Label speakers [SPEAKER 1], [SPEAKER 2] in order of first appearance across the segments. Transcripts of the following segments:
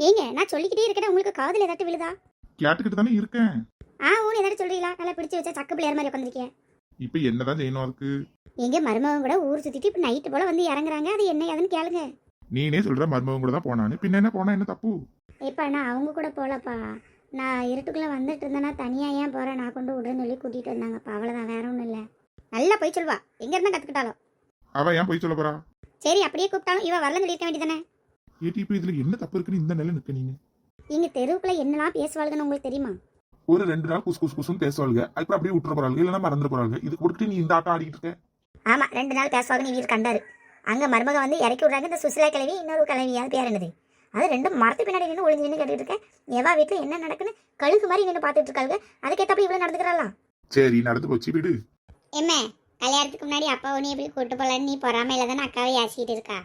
[SPEAKER 1] ஏங்க நான் சொல்லிக்கிட்டே இருக்கேன்? உங்களுக்கு காதுல ஏதாட்டு விழுதா?
[SPEAKER 2] கேட்டுக்கிட்டு தானே இருக்கேன்.
[SPEAKER 1] ஆ ஊன்னு ஏதாட்டு சொல்றீங்களா? நல்லா பிடிச்சு வச்சா சக்கு பிள்ளையார் மாதிரி உட்காந்துருக்கேன்
[SPEAKER 2] இப்ப என்னதான் செய்யணும் அதுக்கு?
[SPEAKER 1] எங்க மருமகன் கூட ஊர் சுத்திட்டு இப்ப நைட்டு போல வந்து இறங்குறாங்க. அது என்ன ஏதுன்னு கேளுங்க.
[SPEAKER 2] நீனே சொல்ற மருமகன் கூட தான் போனான்னு. பின்ன என்ன போனா? என்ன தப்பு?
[SPEAKER 1] இப்ப நான் அவங்க கூட போலப்பா. நான் இருட்டுக்குள்ள வந்துட்டு இருந்தேன்னா தனியா ஏன் போறேன்? நான் கொண்டு விடுன்னு சொல்லி கூட்டிட்டு வந்தாங்கப்பா. அவ்வளவுதான் வேற ஒண்ணும் இல்ல. நல்லா போய் சொல்வா. எங்க இருந்தா கத்துக்கிட்டாலும்.
[SPEAKER 2] அவ ஏன் போய் சொல்ல போறா?
[SPEAKER 1] சரி அப்படியே கூப்பிட்டாலும் இவ வரலன்னு சொல்லியிருக்க வேண்டியதானே
[SPEAKER 2] ஏட்டி இப்ப இதுல என்ன தப்பு இருக்குன்னு இந்த நிலை நிக்க நீங்க?
[SPEAKER 1] இங்க தெருவுக்குள்ள என்னெல்லாம் பேசுவாளுங்கன்னு உங்களுக்கு தெரியுமா?
[SPEAKER 2] ஒரு ரெண்டு நாள் குசு குசு குசுன்னு பேசுவாளுங்க அதுக்கப்புறம் அப்படியே விட்டுற போறாங்க இல்லைன்னா மறந்துட போறாங்க இது கொடுத்துட்டு நீ இந்த ஆட்டம் ஆடிக்கிட்டு இருக்க.
[SPEAKER 1] ஆமா ரெண்டு நாள் பேசுவாங்கன்னு வீடு கண்டாரு. அங்க மருமக வந்து இறக்கி விடுறாங்க. இந்த சுசிலா கிழவி இன்னொரு கிழவி அது பேர் என்னது? அது ரெண்டும் மரத்து பின்னாடி நின்று ஒளிஞ்சு நின்று கேட்டுட்டு இருக்கேன் எவா வீட்டுல என்ன நடக்குன்னு கழுகு மாதிரி நின்று பார்த்துட்டு இருக்காங்க அதுக்கேத்தப்ப இவ்வளவு நடந்துக்கிறாளா?
[SPEAKER 2] சரி நடந்து போச்சு விடு.
[SPEAKER 1] என்ன கல்யாணத்துக்கு முன்னாடி அப்பா உன்னை எப்படி கூட்டு போலான்னு நீ பொறாமையில தானே அக்காவை யாசிக்கிட்டு இருக்கா?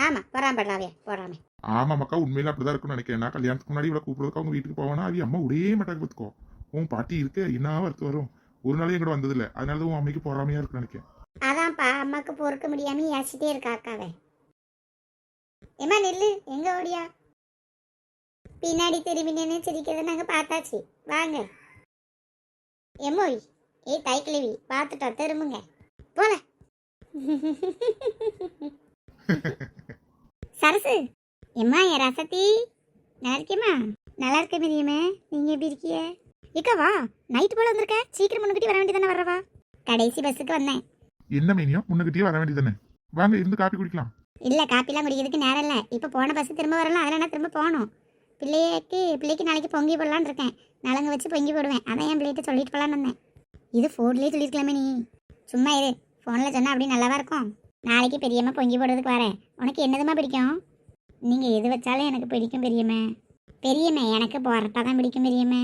[SPEAKER 1] ஆமா பொறாமப்படுறாவே பொறாமை.
[SPEAKER 2] ஆமா மக்கா உண்மையில அப்படிதான் இருக்கும்னு நினைக்கிறேன். நான் கல்யாணத்துக்கு முன்னாடி இவ்வளவு கூப்பிடுறதுக்கு அவங்க வீட்டுக்கு போவானா? அது அம்மா உடையே மாட்டாங்க பார்த்துக்கோ. உன் பாட்டி இருக்க என்ன வருத்து வரும்? ஒரு நாளும் எங்கூட வந்தது இல்ல அதனால உன் அம்மைக்கு பொறாமையா இருக்குன்னு நினைக்கிறேன்.
[SPEAKER 1] அதான்ப்பா அம்மாக்கு பொறுக்க முடியாம யாசிட்டே இருக்கா அக்காவை. ஏமா நில்லு எங்க ஓடியா? பின்னாடி திரும்பி நின்று சிரிக்கிறத நாங்க பார்த்தாச்சு. வாங்க. எம்மோய் ஏ தைக்கிழவி பார்த்துட்டோம் திரும்புங்க. போல சரசு. எம்மா என் ரசத்தி? நல்லா இருக்கேம்மா நல்லா இருக்க மிரியமே நீங்க எப்படி இருக்கிய இக்கா வா. நைட்டு போல வந்திருக்க. சீக்கிரம் முன்னுக்கிட்டி வர வேண்டியதானே வர்றவா? கடைசி பஸ்ஸுக்கு வந்தேன்.
[SPEAKER 2] என்ன மீனியம் முன்னகிட்டயே வர வேண்டியதானே வாங்க இருந்து காப்பி குடிக்கலாம்.
[SPEAKER 1] இல்ல காப்பிலாம் குடிக்கிறதுக்கு நேரம் இல்ல. இப்ப போன பஸ் திரும்ப வரலாம். அதில் நான் திரும்ப போகணும்? பிள்ளைக்கு பிள்ளைக்கு நாளைக்கு பொங்கி போடலான்னு இருக்கேன். நலங்கு வச்சு பொங்கி போடுவேன். அதான் என் பிள்ளைகிட்ட சொல்லிட்டு போலான்னு வந்தேன். இது ஃபோன்லேயே சொல்லியிருக்கலாமே நீ. சும்மா இரு. ஃபோனில் சொன்னா அப்படி நல்லாவா இருக்கும்? நாளைக்கு பெரியம்மா பொங்கி போடுறதுக்கு வரேன். உனக்கு என்னதுமா பிடிக்கும்? நீங்கள் எது வச்சாலும் எனக்கு பிடிக்கும் பெரியம்மா. பெரியம்மா எனக்கு போறட்டா தான் பிடிக்கும் பெரியம்மா.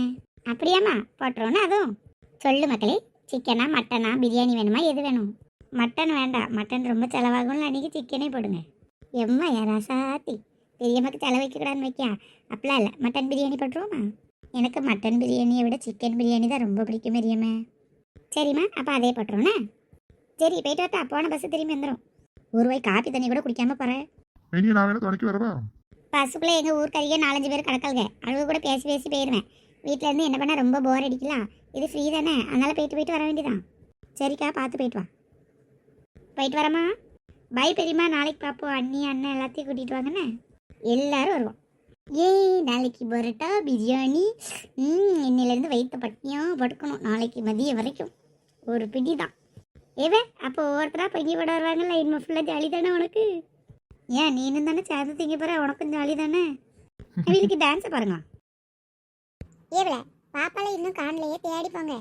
[SPEAKER 1] அப்படியாம்மா? போட்டுருவோன்னு அதுவும். சொல்லு மக்களே சிக்கனா மட்டனா பிரியாணி வேணுமா? எது வேணும்? மட்டன் வேண்டாம். மட்டன் ரொம்ப செலவாகும்னு அன்றைக்கி சிக்கனே போடுங்க. எம்மா யாரா சாத்தி? பெரியம்மாக்கு செலவு வைக்கக்கூடாதுன்னு வைக்கியா? அப்படிலாம் இல்லை. மட்டன் பிரியாணி போட்டுருவோமா? எனக்கு மட்டன் பிரியாணியை விட சிக்கன் பிரியாணி தான் ரொம்ப பிடிக்கும் பெரியம்மா. சரிம்மா அப்போ அதே போட்டுருவோண்ணே சரி போயிட்டு வரட்டா போன பஸ்ஸு திரும்பி வந்துடும் ஒரு ரூபாய் காப்பி தண்ணி கூட குடிக்காம போகிறேன்
[SPEAKER 2] மீனியா நான் வேணா துணைக்கு வரவா?
[SPEAKER 1] பஸ்ஸுக்குள்ளே எங்கள் ஊர்க்கறியே நாலஞ்சு பேர் கிடக்கல்க அழுவு கூட பேசி பேசி போயிடுவேன் வீட்டில் இருந்து என்ன பண்ணால் ரொம்ப போர் அடிக்கலாம். இது ஃப்ரீ தானே? அதனால் போயிட்டு போயிட்டு வர வேண்டியதான் சரிக்கா பார்த்து போயிட்டு வா. போயிட்டு வரமா? பை பெரியம்மா. நாளைக்கு பார்ப்போம் அண்ணி அண்ணன் எல்லாத்தையும் கூட்டிகிட்டு வாங்கண்ணே. எல்லாரும் வருவோம். ஏய் நாளைக்கு பரோட்டா பிரியாணி. இன்னிலேருந்து வயிற்று பட்டினியாக படுக்கணும் நாளைக்கு மதியம் வரைக்கும். ஒரு பிடி தான் ஏவே அப்போ ஒவ்வொருத்தராக பொங்கி போட வருவாங்கல்ல? இனிமே ஃபுல்லாக ஜாலி தானே உனக்கு? ஏன் நீனும் தானே சேர்ந்து திங்க போகிற உனக்கும் ஜாலி தானே அவளுக்கு டான்ஸை பாருங்க. ஏவல பாப்பால இன்னும் காணலையே தேடி போங்க.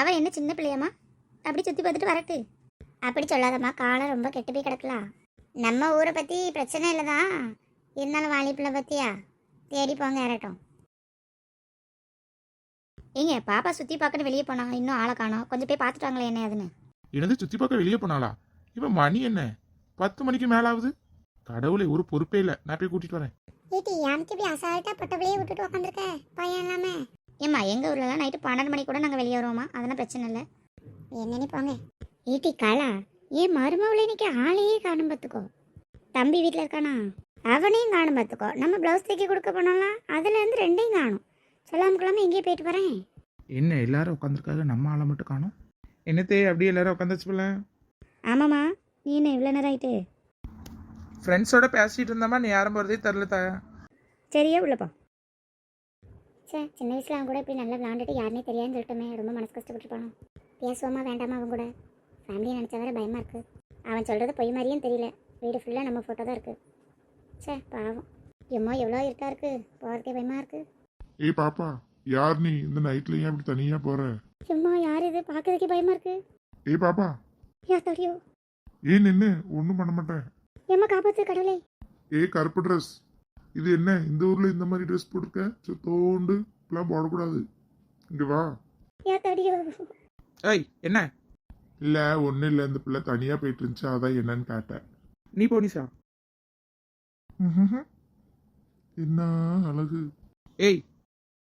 [SPEAKER 1] அவ என்ன சின்ன பிள்ளையாம்மா? அப்படி சுற்றி பார்த்துட்டு வரட்டு. அப்படி சொல்லாதம்மா காலம் ரொம்ப கெட்டு போய் கிடக்கலாம் நம்ம ஊரை பற்றி பிரச்சனை இல்லை தான் இருந்தாலும் வாலிப்பிள்ளை பற்றியா தேடி போங்க இறட்டும். ஏங்க பாப்பா சுற்றி பார்க்கணும் வெளியே போனா இன்னும் ஆளை காணோம். கொஞ்சம் போய் பார்த்துட்டு வாங்களேன் என்ன அதுன்னு
[SPEAKER 2] எனது சுத்தி பார்க்க வெளியே போனாளா? இவன் மணி என்ன? பத்து மணிக்கு மேல ஆகுது கடவுளே ஒரு பொறுப்பே இல்ல. நான் போய் கூட்டிட்டு வரேன்.
[SPEAKER 1] ஏட்டி எனக்கு இப்படி அசால்ட்டாக பட்டபடியே விட்டுட்டு உட்காந்துருக்க பையன் எல்லாமே ஏம்மா எங்கள் ஊர்லலாம் நைட்டு பன்னெண்டு கூட நாங்கள் வெளியே வருவோமா? அதெல்லாம் பிரச்சனை இல்லை. என்னன்னு போங்க. ஏட்டி காலா ஏன் மருமவளை இன்னைக்கு ஆளையே காணும் பார்த்துக்கோ தம்பி வீட்டில் இருக்கானா? அவனையும் காணும் பார்த்துக்கோ நம்ம ப்ளவுஸ் தைக்க கொடுக்க போனோம்லாம் அதுல இருந்து ரெண்டையும் காணும். சொல்லாம கொள்ளாம எங்கேயே போயிட்டு வரேன்.
[SPEAKER 2] என்ன எல்லாரும் உட்காந்துருக்காங்க நம்ம ஆளை மட்டும் காணும்? என்னத்தே அப்படியே எல்லாரும் உட்காந்துச்சு போல.
[SPEAKER 1] ஆமாம்மா நீ என்ன இவ்வளோ நேரம் ஆயிட்டு?
[SPEAKER 2] ஃப்ரெண்ட்ஸோட பேசிட்டு இருந்தோமா நீ யாரும் போகிறதே தெரில தா
[SPEAKER 1] சரியா உள்ளப்பா சே சின்ன வயசுல அவன் கூட இப்படி நல்லா விளாண்டுட்டு யாருனே தெரியாதுன்னு சொல்லிட்டோமே ரொம்ப மனசு கஷ்டப்பட்டுருப்பானோ பேசுவோமா வேண்டாமா அவன் கூட? ஃபேமிலியை நினச்சா வேற பயமா இருக்கு. அவன் சொல்றது பொய் மாதிரியும் தெரியல. வீடு ஃபுல்லாக நம்ம ஃபோட்டோ தான் இருக்கு. சே பாவம். எம்மோ எவ்வளோ இருக்கா இருக்கு. போகிறதுக்கே பயமா இருக்கு.
[SPEAKER 2] ஏய் பாப்பா யார் நீ? இந்த நைட்ல ஏன் இப்படி தனியா போற?
[SPEAKER 1] எம்மா யார் இது? பார்க்கறதுக்கே பயமா இருக்கு.
[SPEAKER 2] ஏய் பாப்பா.
[SPEAKER 1] யா தெரியும்
[SPEAKER 2] ஏன் நின்னு ஒன்றும் பண்ண மாட்டேன்.
[SPEAKER 1] எம்மா காப்பாத்து கடவுளே.
[SPEAKER 2] ஏய் கருப்பு ட்ரெஸ் இது என்ன? இந்த ஊர்ல இந்த மாதிரி ட்ரெஸ் போட்டுருக்க? சுத்தோண்டு இப்பெல்லாம் போடக்கூடாது. இங்க வா.
[SPEAKER 1] யா தெரியும்
[SPEAKER 3] ஏய் என்ன?
[SPEAKER 2] இல்ல ஒன்றும் இல்லை. இந்த பிள்ளை தனியா போயிட்டு இருந்துச்சு. அதான் என்னன்னு கேட்டேன்.
[SPEAKER 3] நீ போ நிஷா.
[SPEAKER 2] ம்ஹும். என்ன அழகு.
[SPEAKER 3] ஏய்.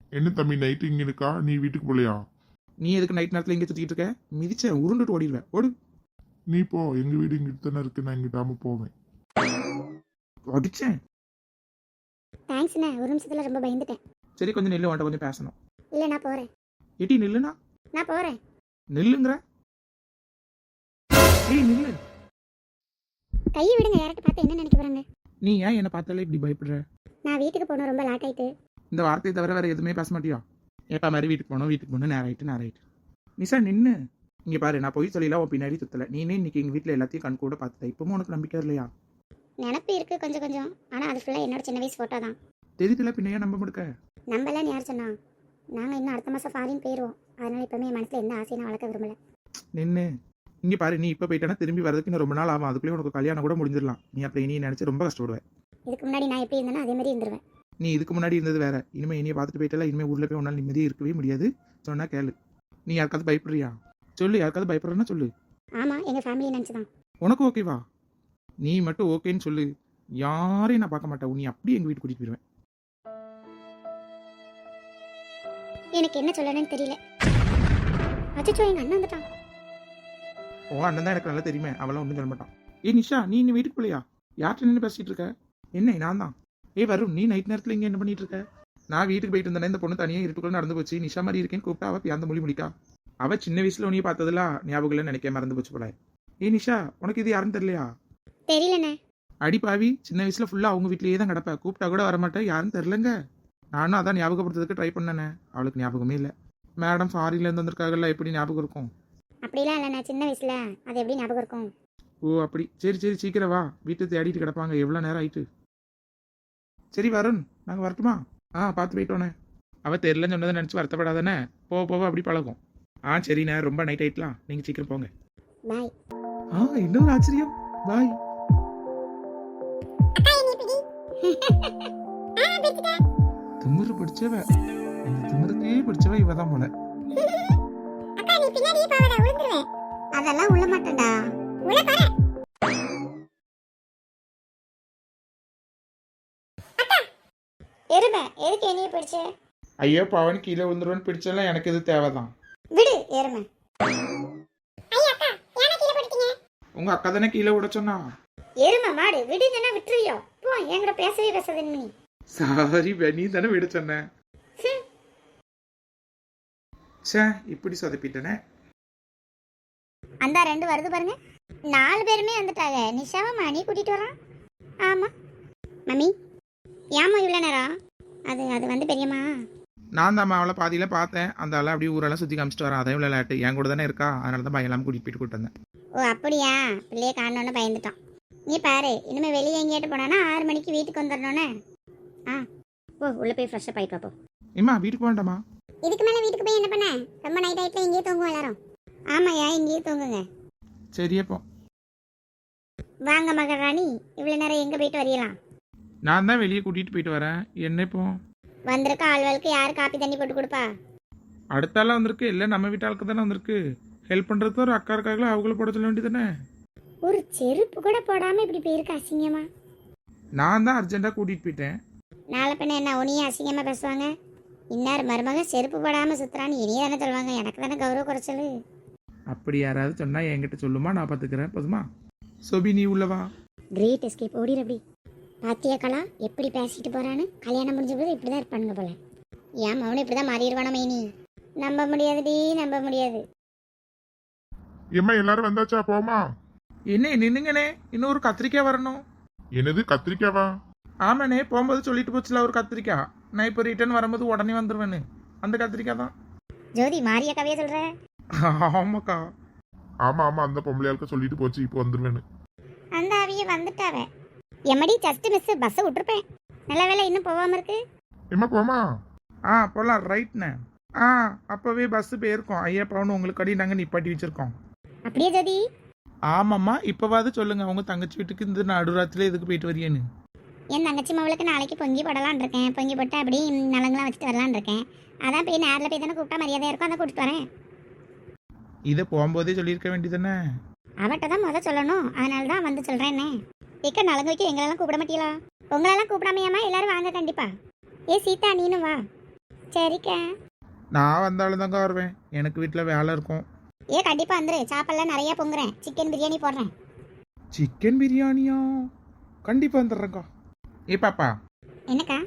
[SPEAKER 2] என்ன தம்பி நைட்டு இங்க இருக்கா? நீ வீட்டுக்கு போலையா?
[SPEAKER 3] நீ எதுக்கு நைட் நேரத்தில் இங்கே சுற்றிக்கிட்டு இருக்க? மிதிச்சேன் உருண்டுட்டு ஓடிடுவேன். ஓடு.
[SPEAKER 2] நீ போ. எங்க வீடு இங்கிட்டு தானே இருக்கு. நான் இங்கிட்டாம போவேன்.
[SPEAKER 3] அடிச்சேன்.
[SPEAKER 1] தேங்க்ஸ்ண்ணே ஒரு நிமிஷத்தில் ரொம்ப பயந்துட்டேன்.
[SPEAKER 3] சரி கொஞ்சம் நில்லு. உன்ட்ட கொஞ்சம் பேசணும்.
[SPEAKER 1] இல்லை நான் போகிறேன்
[SPEAKER 3] எட்டி நில்லுனா
[SPEAKER 1] நான் போகிறேன்
[SPEAKER 3] நில்லுங்கிற. ஏய் நில்லு.
[SPEAKER 1] கையை விடுங்க. யார்கிட்ட பார்த்து என்ன நினைக்க போகிறாங்க
[SPEAKER 3] நீ ஏன் என்னை பார்த்தாலே இப்படி பயப்படுற?
[SPEAKER 1] நான் வீட்டுக்கு போகணும். ரொம்ப லேட் ஆயிட்டு.
[SPEAKER 3] இந்த வார்த்தையை தவிர வேற எதுவுமே பேச மாட்டியா? ஏப்பா மாதிரி வீட்டுக்கு போகணும் வீட்டுக்கு போகணும் நேரம் ஆயிட்டு நேரம் ஆயிட்டு நிஷா நின்று இங்கே பாரு நான் போய் சொல்லிலாம் உன் பின்னாடி சுத்தலை. நீனே இன்னைக்கு எங்கள் வீட்டில் எல்லாத்தையும் கண் கூட பார்த்துட்ட. இப்பவும் உனக்கு நம்பிக்கை இல்லையா?
[SPEAKER 1] நினப்பு இருக்குது கொஞ்சம் கொஞ்சம். ஆனால் அது ஃபுல்லாக என்னோட சின்ன வயசு ஃபோட்டோ தான்.
[SPEAKER 3] தெரியுதுல பின்னையே நம்ப முடுக்க?
[SPEAKER 1] நம்பலன்னு யார் சொன்னா? நாங்கள் இன்னும் அடுத்த மாதம் ஃபாரின் போயிடுவோம் அதனால இப்போவுமே என் மனசில் எந்த ஆசையும் நான் வளர்க்க விரும்பல.
[SPEAKER 3] நின்று இங்கே பாரு நீ இப்போ போயிட்டேன்னா திரும்பி வரதுக்கு இன்னும் ரொம்ப நாள் ஆகும். அதுக்குள்ளேயே உனக்கு கல்யாணம் கூட முடிஞ்சிடலாம். நீ அப்படி நீ நினச்சி ரொம்ப கஷ்டப்படுவேன்
[SPEAKER 1] இதுக்கு முன்னாடி நான் எப்படி இருந்தேனோ அதே மாதிரி இருந்துருவேன்.
[SPEAKER 3] நீ இதுக்கு முன்னாடி இருந்தது வேற. இனிமேல் இனியை பார்த்துட்டு போயிட்டல இனிமேல் ஊரில் போய் உன்னால் நிம்மதியே இருக்கவே முடியாது. சொன்னா கேளு. நீ யாருக்காவது பயப்படுறியா? சொல்லு யாருக்காவது பயப்படுறேன்னா சொல்லு.
[SPEAKER 1] ஆமாம் எங்கள் ஃபேமிலி நினச்சி தான்
[SPEAKER 3] உனக்கு ஓகேவா நீ மட்டும் ஓகேன்னு சொல்லு. யாரையும் நான் பார்க்க மாட்டேன். நீ அப்படியே எங்கள் வீட்டு கூட்டிட்டு போயிடுவேன்
[SPEAKER 1] எனக்கு என்ன சொல்லணும்னு தெரியல. அச்சோ எங்கள் அண்ணன் வந்துட்டான்.
[SPEAKER 3] ஓ அண்ணன் தான் எனக்கு நல்லா தெரியுமே. அவளாம் ஒன்றும் சொல்ல மாட்டான். ஏ நிஷா நீ இன்னும் வீட்டுக்கு போலையா? யார்கிட்ட நின்று பேசிட்டு இருக்க? என்ன நான் தான். ஏ வரும் நீ நைட் நேரத்தில் இங்கே என்ன பண்ணிட்டு இருக்க? நான் வீட்டுக்கு போயிட்டு இருந்தேனே இந்த பொண்ணு தனியாக இருட்டுக்குள்ள நடந்து போச்சு. நிஷா மாதிரி இருக்கேன்னு கூப்பிட்டா அவ அந்த மொழி முடிக்கா அவ சின்ன வயசுல உனியை பார்த்ததுலாம் ஞாபகம் நினைக்க மறந்து போச்சு போல. ஏ நிஷா உனக்கு இது யாருன்னு தெரியலையா?
[SPEAKER 1] தெரியலண்ணே.
[SPEAKER 3] அடி பாவி சின்ன வயசுல ஃபுல்லா அவங்க வீட்லயே தான் கிடப்ப. கூப்பிட்டா கூட வரமாட்டேன் யாரும் தெரிலங்க நானும் அதான் ஞாபகப்படுத்துறதுக்கு ட்ரை பண்ணனே. அவளுக்கு ஞாபகமே இல்லை. மேடம் ஃபாரின்ல இருந்து வந்திருக்காங்கல்ல எப்படி ஞாபகம் இருக்கும்?
[SPEAKER 1] அப்படிலாம் இல்லைண்ணே சின்ன வயசில். அது எப்படி ஞாபகம் இருக்கும்?
[SPEAKER 3] ஓ அப்படி. சரி சரி சீக்கிரம் வா. வீட்டை தேடிட்டு கிடப்பாங்க. எவ்வளோ நேரம் ஆயிட்டு? சரி வருண் நாங்கள் வரட்டுமா? ஆ பார்த்து போயிட்டோண்ணே அவள் தெரிலன்னு சொன்னதை நினச்சி வருத்தப்படாதானே போக போக அப்படி பழகும். ஆ சரிண்ணே ரொம்ப நைட் ஆயிட்டலாம். நீங்கள் சீக்கிரம் போங்க. ஆ இன்னொரு ஆச்சரியம்? பாய் திமிரு பிடிச்சவ. இந்த திமிருக்கே பிடிச்சவ இவ தான் போல
[SPEAKER 1] அதெல்லாம் உள்ள மாட்டேன்டா. உள்ள போற எருமை எதுக்கு என்னைய பிடிச்ச?
[SPEAKER 3] ஐயோ பவன் கீழே விழுந்துருவன்னு பிடிச்செல்லாம் எனக்கு இது தேவைதான்.
[SPEAKER 1] விடு எருமை.
[SPEAKER 3] உங்க அக்கா தானே கீழே விட சொன்னா?
[SPEAKER 1] எருமை மாடு விடுங்கன்னா விட்டுருவியோ? போ என்கிட்ட பேசவே பேசாத நீ
[SPEAKER 3] சாரி நீ தானே விட சொன்ன. சே இப்படி சொதப்பிட்டனே.
[SPEAKER 1] அந்த ரெண்டு வருது பாருங்க. நாலு பேருமே வந்துட்டாங்க. நிஷாவை மணி கூட்டிட்டு வரான் ஆமா. மம்மி ஏமா இவ்வளோ நேரம்? அது அது வந்து பெரியம்மா.
[SPEAKER 3] நான் தான் அவளை பாதியில பார்த்தேன். அந்த ஆளை அப்படியே ஊரெல்லாம் சுத்தி காமிச்சிட்டு வரேன். அதையும் விளையாட்டு என் கூட தானே இருக்கா? அதனால தான் எல்லாம் கூட்டிட்டு போயிட்டு கூட்டு வந்தேன்.
[SPEAKER 1] ஓ அப்படியா? பிள்ளைய காணோன்னு பயந்துட்டான் நீ பாரு இனிமே வெளியே எங்கேயாட்டு போனானா ஆறு மணிக்கு வீட்டுக்கு வந்துடணும்னே. ஆ ஓ உள்ள போய் ஃப்ரெஷ்ஷப் ஆயிட்டு வா போ.
[SPEAKER 3] இம்மா வீட்டுக்கு வேண்டாமா
[SPEAKER 1] இதுக்கு மேலே வீட்டுக்கு போய் என்ன பண்ண? ரொம்ப நைட் ஆயிட்டுல இங்கேயே தூங்குவோம் எல்லாரும். ஆமாய்யா இங்கேயே தூங்குங்க.
[SPEAKER 3] சரி அப்போ.
[SPEAKER 1] வாங்க மகராணி இவ்வளோ நேரம் எங்கே போயிட்டு வரையலாம்?
[SPEAKER 3] நான் தான் வெளியே கூட்டிட்டு போயிட்டு வரேன். என்ன இப்போ?
[SPEAKER 1] வந்திருக்க ஆள்களுக்கு யார் காப்பி தண்ணி போட்டு கொடுப்பா?
[SPEAKER 3] அடுத்த ஆளா வந்திருக்கு. இல்லை நம்ம வீட்டாளுக்கு தானே வந்திருக்கு. ஹெல்ப் பண்றதுக்கு ஒரு அக்கா இருக்காங்களா அவங்கள போட சொல்ல வேண்டியதானே
[SPEAKER 1] ஒரு செருப்பு கூட போடாம இப்படி போயிருக்கு அசிங்கமா?
[SPEAKER 3] நான் தான் அர்ஜென்ட்டா கூட்டிட்டு போயிட்டேன்.
[SPEAKER 1] நாளை பின்ன என்ன உனியும் அசிங்கமா பேசுவாங்க? இன்னார் மருமக செருப்பு போடாம சுத்துறான்னு இனியே தானே சொல்லுவாங்க. எனக்கு தானே கௌரவ குறைச்சல்.
[SPEAKER 3] அப்படி யாராவது சொன்னா என்கிட்ட சொல்லுமா நான் பாத்துக்கிறேன். போதுமா? சோபி நீ உள்ளவா
[SPEAKER 1] கிரேட் எஸ்கேப் ஓடிடு அப்படி. பாத்தியா கலா எப்படி பேசிட்டு போறான்னு கல்யாணம் முடிஞ்ச போது இப்படிதான் இருப்பானுங்க போல. ஏன் மௌனம் இப்படிதான் மாறிடுவானா மைனி? நம்ப முடியாதுடி நம்ப முடியாது.
[SPEAKER 2] எம்மா எல்லாரும் வந்தாச்சா? போமா
[SPEAKER 3] என்ன நின்னுங்கண்ணே இன்னும் ஒரு கத்திரிக்காய் வரணும்.
[SPEAKER 2] என்னது கத்திரிக்காவா?
[SPEAKER 3] ஆமாண்ணே போகும்போது சொல்லிட்டு போச்சுல ஒரு கத்திரிக்காய். நான் இப்போ ரிட்டர்ன் வரும்போது உடனே வந்துருவேன்னு. அந்த கத்திரிக்காய் தான்.
[SPEAKER 1] ஜோதி மாரியா கவியா சொல்ற?
[SPEAKER 3] ஆமாக்கா.
[SPEAKER 2] ஆமா ஆமா அந்த பொம்பளையாளுக்கு சொல்லிட்டு போச்சு இப்போ வந்துருவேன்னு.
[SPEAKER 1] அந்த அவிய வந்துட்டாவ. எம்மடி ஜஸ்ட் மிஸ் பஸ்ஸை விட்டுருப்பேன். நல்ல வேலை இன்னும் போகாம இருக்கு.
[SPEAKER 2] எம்மா போமா
[SPEAKER 3] ஆ போகலாம் ரைட்ண்ணே ஆ அப்போவே பஸ்ஸு போயிருக்கோம். ஐயா பவுன் உங்களுக்கு அடி நாங்கள் நிப்பாட்டி வச்சிருக்கோம்.
[SPEAKER 1] அப்படியே ஜோதி.
[SPEAKER 3] ஆமாம்மா இப்போவாது சொல்லுங்க. உங்க தங்கச்சி வீட்டுக்கு இந்த நடுராத்திரில எதுக்கு போயிட்டு வரியேன்னு
[SPEAKER 1] என் தங்கச்சி மவளுக்கு நாளைக்கு பொங்கி போடலான் இருக்கேன். பொங்கி போட்டு அப்படி நலங்கெல்லாம் வச்சுட்டு வரலான் இருக்கேன். அதான் போய் நேரில் போய் தானே கூப்பிட்டா மரியாதையா இருக்கும். அதை கூட்டிட்டு வரேன்.
[SPEAKER 3] இதை போகும்போதே சொல்லியிருக்க வேண்டியதானே
[SPEAKER 1] அவட்ட தான் முத சொல்லணும். அதனால தான் வந்து சொல்கிறேன்னே இக்க நலங்கு வைக்க எங்களெல்லாம் கூப்பிட மாட்டீங்களா? உங்களெல்லாம் கூப்பிடாமையாமா? எல்லாரும் வாங்க கண்டிப்பா. ஏ சீதா நீனும் வா. சரிக்கா.
[SPEAKER 3] நான் வந்தாலும் தாங்க வருவேன். எனக்கு வீட்டில் வேலை இருக்கும்.
[SPEAKER 1] ஏ கண்டிப்பா வந்துரு. சாப்பாடுலாம் நிறைய பொங்குறேன். சிக்கன் பிரியாணி போடுறேன்.
[SPEAKER 3] சிக்கன் பிரியாணியா? கண்டிப்பாக வந்துடுறேங்க்கா ஏ பாப்பா.
[SPEAKER 1] என்னக்கா?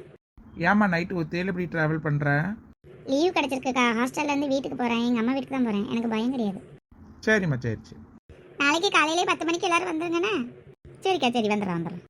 [SPEAKER 3] ஏம்மா நைட்டு ஒத்தையில் இப்படி ட்ராவல் பண்ணுற
[SPEAKER 1] லீவ் கிடச்சிருக்குக்கா. ஹாஸ்டல்லேருந்து வீட்டுக்கு போகிறேன் எங்கள் அம்மா வீட்டுக்கு தான் போகிறேன் எனக்கு பயம் கிடையாது.
[SPEAKER 3] சரிம்மா சரி சரி.
[SPEAKER 1] நாளைக்கு காலையிலே பத்து மணிக்கு எல்லாரும் வந்துருங்கண்ணே. சரிக்கா சரி வந்துடுறேன் வந்துடுறேன்.